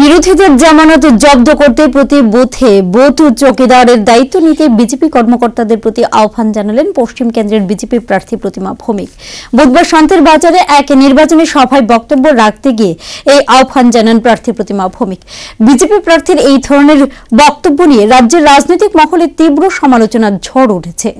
বিরোধীদের জামানত জব্দ করতে প্রতি বুথে বুথ চৌকিদারের দায়িত্ব নিতে বিজেপি কর্মকর্তাদের প্রতি আহ্বান জানালেন পশ্চিম কেন্দ্রের বিজেপি প্রার্থী প্রতিমা ভৌমিক। বুধবার শান্তির বাজারে এক নির্বাচনী সভায় বক্তব্য রাখতে গিয়ে এই আহ্বান জানান প্রার্থী প্রতিমা ভৌমিক। বিজেপি প্রার্থীর এই ধরনের বক্তব্য নিয়ে রাজ্যের রাজনৈতিক মহলে তীব্র সমালোচনার ঝড় উঠেছে।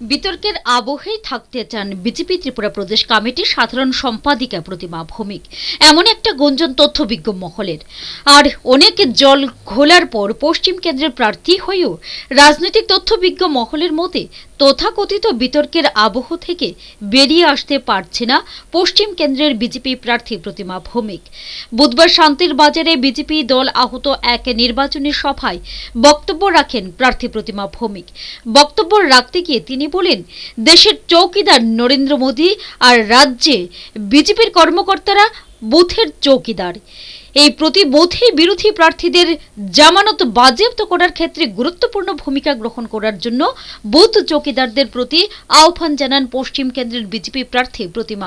বিতর্কের আবহেই থাকতে চান বিজেপি ত্রিপুরা প্রদেশ কমিটির সাধারণ সম্পাদিকা প্রতিমা ভৌমিক। এমন একটা গুঞ্জন তথ্যবিজ্ঞ মহলের। আর অনেক জল ঘোলার পর পশ্চিম কেন্দ্রের প্রার্থী হয়েও রাজনৈতিক তথ্য বিজ্ঞ মহলের মতে তথাকথিত বিতর্কের আবহ থেকে বেরিয়ে আসতে পারছে না পশ্চিম কেন্দ্রের বিজেপি প্রার্থী প্রতিমা ভৌমিক। বুধবার শান্তির বাজারে বিজেপি দল আহত এক নির্বাচনী সভায় বক্তব্য রাখেন প্রার্থী প্রতিমা ভৌমিক। বক্তব্য রাখতে গিয়ে তিনি বলেন, দেশের চৌকিদার নরেন্দ্র মোদী আর রাজ্যে বিজেপির কর্মকর্তারা বুথের চৌকিদার। এই প্রতি বুথে বিরোধী প্রার্থীদের জামানত বাজেয়াপ্ত করার ক্ষেত্রে গুরুত্বপূর্ণ ভূমিকা গ্রহণ করার জন্য বুথ চৌকিদারদের প্রতি আহ্বান জানান পশ্চিম কেন্দ্রের বিজেপি প্রার্থী প্রতিমা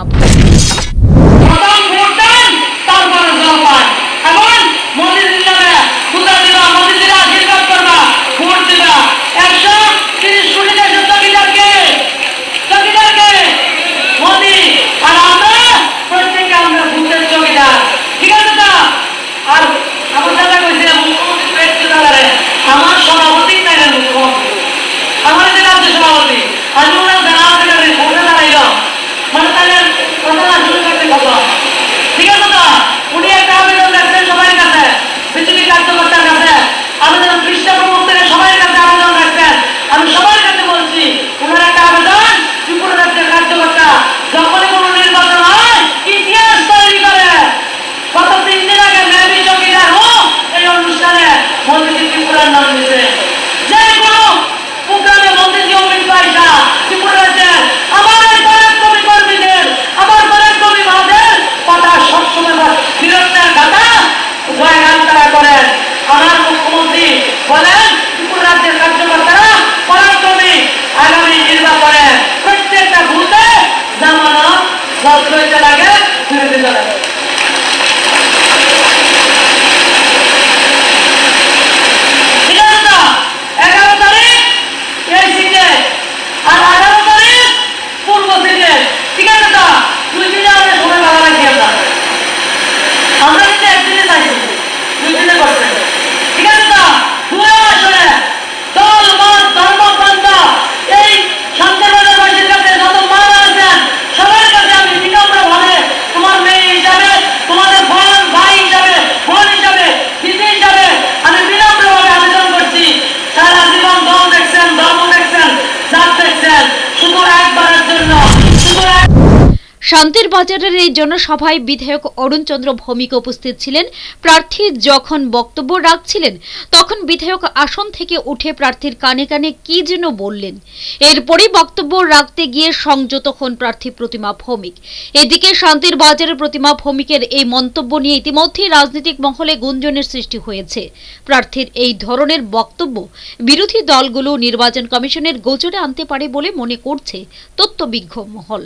चला गया फिर चला गया শান্তির বাজারের এই জনসভায় বিধায়ক অরুণ চন্দ্র ভৌমিক উপস্থিত ছিলেন। প্রার্থী যখন বক্তব্য রাখছিলেন, তখন বিধায়ক আসন থেকে উঠে প্রার্থীর কানে কানে কি যেন বললেন। এরপরই বক্তব্য রাখতে গিয়ে সংযত হন প্রার্থী প্রতিমা ভৌমিক। এদিকে শান্তির বাজারের প্রতিমা ভৌমিকের এই মন্তব্য নিয়ে ইতিমধ্যেই রাজনৈতিক মহলে গুঞ্জনের সৃষ্টি হয়েছে। প্রার্থীর এই ধরনের বক্তব্য বিরোধী দলগুলো নির্বাচন কমিশনের গোচরে আনতে পারে বলে মনে করছে তথ্যবিজ্ঞ মহল।